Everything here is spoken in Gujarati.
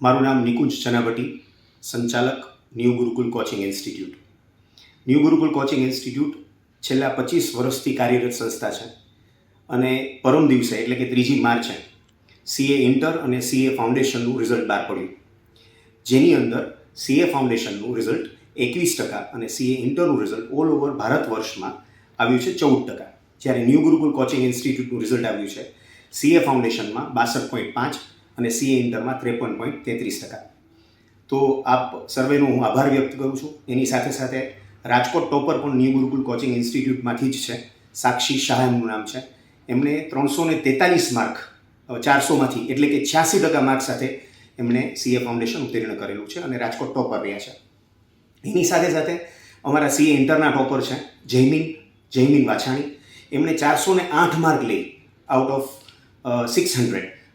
મારું નામ નિકુંજ ચનાવટી સંચાલક new Gurukul coaching institute. New Gurukul coaching institute છેલ્લા પચીસ વર્ષથી કાર્યરત સંસ્થા છે અને પરમ દિવસે, એટલે કે ત્રીજી માર્ચે સીએ ઇન્ટર અને સીએ ફાઉન્ડેશનનું રિઝલ્ટ બહાર પડ્યું. જેની અંદર સીએ ફાઉન્ડેશનનું રિઝલ્ટ એકવીસ ટકા અને સીએ ઇન્ટરનું રિઝલ્ટ ઓલ ઓવર ભારત વર્ષમાં આવ્યું છે ચૌદ ટકા. જ્યારે ન્યૂ ગુરુકુલ કોચિંગ ઇન્સ્ટિટ્યૂટનું રિઝલ્ટ આવ્યું છે સીએ ફાઉન્ડેશનમાં બાસઠ પોઈન્ટ પાંચ અને સીએ ઇન્ટરમાં ત્રેપન પોઈન્ટ તેત્રીસ ટકા. તો આપ સર્વેનો હું આભાર વ્યક્ત કરું છું. એની સાથે સાથે રાજકોટ ટોપર પણ ન્યૂ ગુરુકુલ કોચિંગ ઇન્સ્ટિટ્યૂટમાંથી જ છે. સાક્ષી શાહ એમનું નામ છે. એમણે ત્રણસો ને તેતાલીસ માર્ક ચારસોમાંથી એટલે કે છ્યાસી ટકા માર્ક સાથે એમણે સીએ ફાઉન્ડેશન ઉત્તીર્ણ કરેલું છે અને રાજકોટ ટોપર રહ્યા છે. એની સાથે સાથે અમારા સીએ ઇન્ટરના ટોપર છે જૈમિન જૈમિન વાછાણી. એમણે ચારસો ને આઠ માર્ક લઈ આઉટ ઓફ સિક્સ હંડ્રેડ